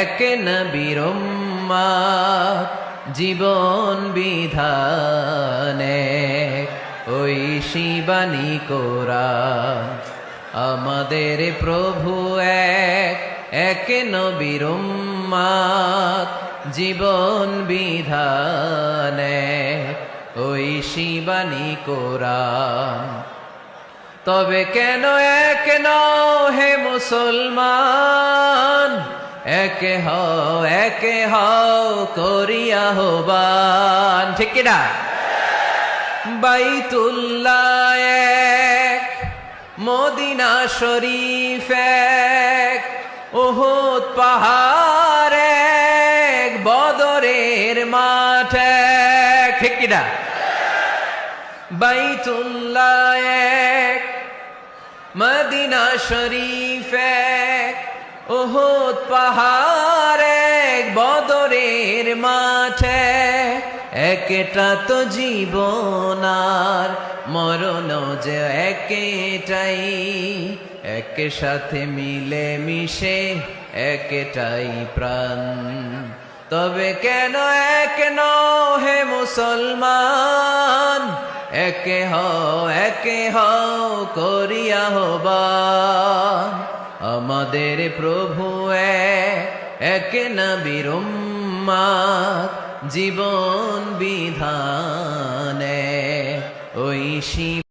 এক নবীর জীবন বিধানে। ওই শিবানী কোরআন, আমাদের প্রভু এক এক নবীর জীবন বিধানে। ওই শিবানী কোরআন, তবে কেন এক হে মুসলমান? একে হও একে হও করিয়া হবান। ঠিক কিনা? বাইতুল্লাহ এক, মদিনা শরীফ এক ওহুদ পাহাড় এক, বদরের মাঠ এক। ঠিক কিনা? বাইতুল্লাহ এক, মদিনা শরীফ এক ওহুদ পাহাড় বদরের মাঠে। একটা তো জীবন আর মরণ যে একেটাই। এক সাথে মিলে মিশে একটাই প্রাণ। তবে কেন এক নও হে মুসলমান? একে হও একে হও করিয়া হবান আমাদের প্রভু এক, না নবীর জীবন বিধানে শিব